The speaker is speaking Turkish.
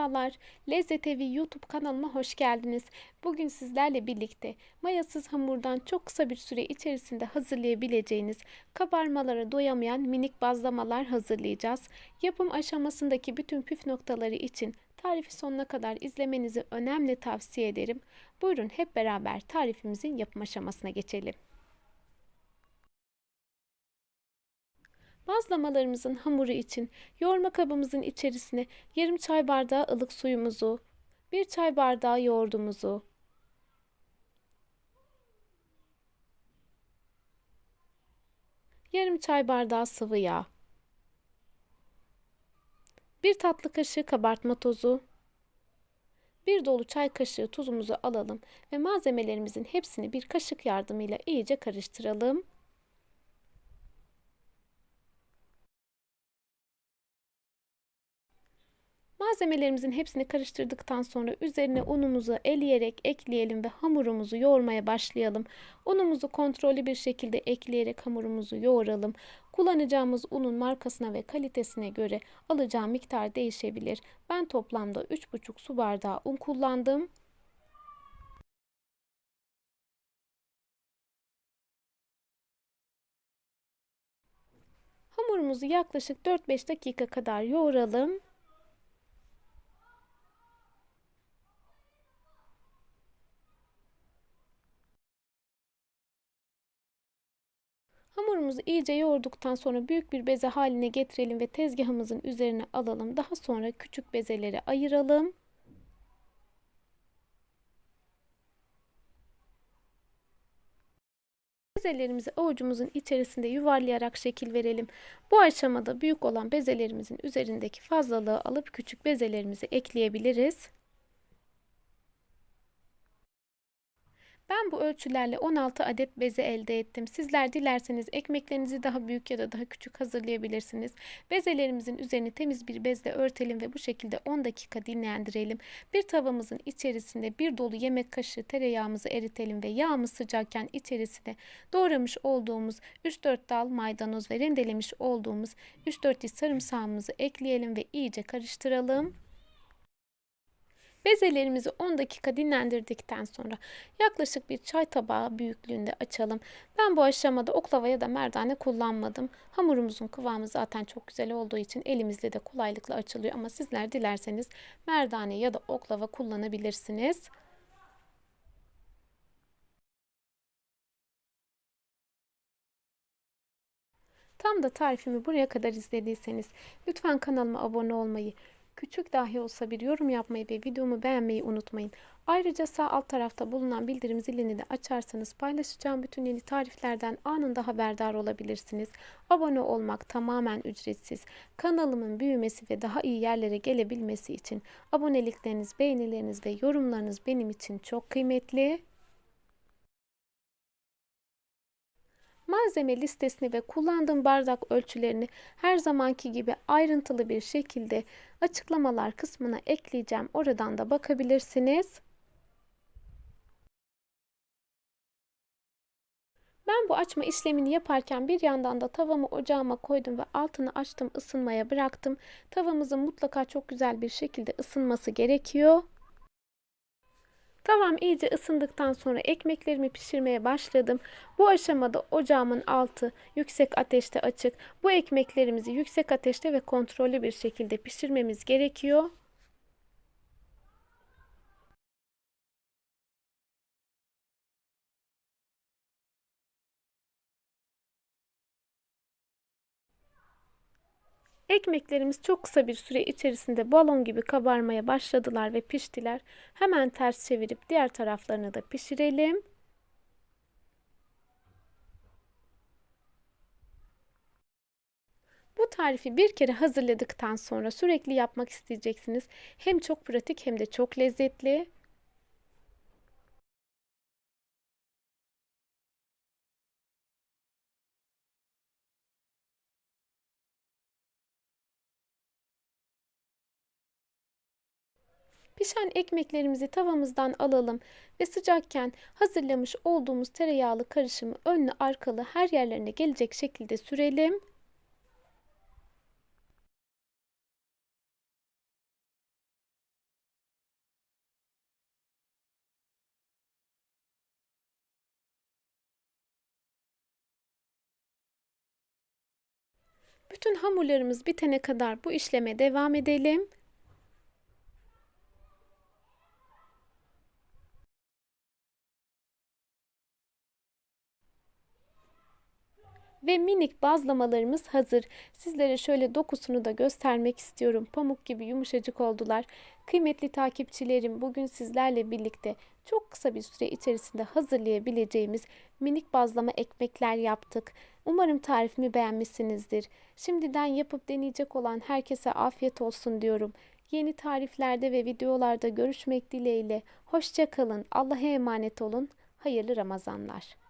Merhabalar, Lezzet Evi YouTube kanalıma hoş geldiniz. Bugün sizlerle birlikte mayasız hamurdan çok kısa bir süre içerisinde hazırlayabileceğiniz kabarmalara doyamayan minik bazlamalar hazırlayacağız. Yapım aşamasındaki bütün püf noktaları için tarifi sonuna kadar izlemenizi önemli tavsiye ederim. Buyurun hep beraber tarifimizin yapım aşamasına geçelim. Bazlamalarımızın hamuru için yoğurma kabımızın içerisine yarım çay bardağı ılık suyumuzu, bir çay bardağı yoğurdumuzu, yarım çay bardağı sıvı yağ, bir tatlı kaşığı kabartma tozu, bir dolu çay kaşığı tuzumuzu alalım ve malzemelerimizin hepsini bir kaşık yardımıyla iyice karıştıralım. Malzemelerimizin hepsini karıştırdıktan sonra üzerine unumuzu eleyerek ekleyelim ve hamurumuzu yoğurmaya başlayalım. Unumuzu kontrollü bir şekilde ekleyerek hamurumuzu yoğuralım. Kullanacağımız unun markasına ve kalitesine göre alacağı miktar değişebilir. Ben toplamda 3,5 su bardağı un kullandım. Hamurumuzu yaklaşık 4-5 dakika kadar yoğuralım. Hamurumuzu iyice yoğurduktan sonra büyük bir beze haline getirelim ve tezgahımızın üzerine alalım. Daha sonra küçük bezeleri ayıralım. Bezelerimizi avucumuzun içerisinde yuvarlayarak şekil verelim. Bu aşamada büyük olan bezelerimizin üzerindeki fazlalığı alıp küçük bezelerimizi ekleyebiliriz. Ben bu ölçülerle 16 adet beze elde ettim. Sizler dilerseniz ekmeklerinizi daha büyük ya da daha küçük hazırlayabilirsiniz. Bezelerimizin üzerini temiz bir bezle örtelim ve bu şekilde 10 dakika dinlendirelim. Bir tavamızın içerisinde bir dolu yemek kaşığı tereyağımızı eritelim ve yağımız sıcakken içerisine doğramış olduğumuz 3-4 dal maydanoz ve rendelemiş olduğumuz 3-4 diş sarımsağımızı ekleyelim ve iyice karıştıralım. Bezelerimizi 10 dakika dinlendirdikten sonra yaklaşık bir çay tabağı büyüklüğünde açalım. Ben bu aşamada oklava ya da merdane kullanmadım. Hamurumuzun kıvamı zaten çok güzel olduğu için elimizle de kolaylıkla açılıyor ama sizler dilerseniz merdane ya da oklava kullanabilirsiniz. Tam da tarifimi buraya kadar izlediyseniz lütfen kanalıma abone olmayı, Küçük dahi olsa bir yorum yapmayı ve videomu beğenmeyi unutmayın. Ayrıca sağ alt tarafta bulunan bildirim zilini de açarsanız paylaşacağım bütün yeni tariflerden anında haberdar olabilirsiniz. Abone olmak tamamen ücretsiz. Kanalımın büyümesi ve daha iyi yerlere gelebilmesi için abonelikleriniz, beğenileriniz ve yorumlarınız benim için çok kıymetli. Malzeme listesini ve kullandığım bardak ölçülerini her zamanki gibi ayrıntılı bir şekilde açıklamalar kısmına ekleyeceğim. Oradan da bakabilirsiniz. Ben bu açma işlemini yaparken bir yandan da tavamı ocağıma koydum ve altını açtım ısınmaya bıraktım. Tavamızın mutlaka çok güzel bir şekilde ısınması gerekiyor. Tavam iyice ısındıktan sonra ekmeklerimi pişirmeye başladım. Bu aşamada ocağımın altı yüksek ateşte açık. Bu ekmeklerimizi yüksek ateşte ve kontrollü bir şekilde pişirmemiz gerekiyor. Ekmeklerimiz çok kısa bir süre içerisinde balon gibi kabarmaya başladılar ve piştiler. Hemen ters çevirip diğer taraflarını da pişirelim. Bu tarifi bir kere hazırladıktan sonra sürekli yapmak isteyeceksiniz. Hem çok pratik hem de çok lezzetli. Pişen ekmeklerimizi tavamızdan alalım ve sıcakken hazırlamış olduğumuz tereyağlı karışımı önlü arkalı her yerlerine gelecek şekilde sürelim. Bütün hamurlarımız bitene kadar bu işleme devam edelim. Ve minik bazlamalarımız hazır. Sizlere şöyle dokusunu da göstermek istiyorum. Pamuk gibi yumuşacık oldular. Kıymetli takipçilerim bugün sizlerle birlikte çok kısa bir süre içerisinde hazırlayabileceğimiz minik bazlama ekmekler yaptık. Umarım tarifimi beğenmişsinizdir. Şimdiden yapıp deneyecek olan herkese afiyet olsun diyorum. Yeni tariflerde ve videolarda görüşmek dileğiyle. Hoşça kalın. Allah'a emanet olun. Hayırlı Ramazanlar.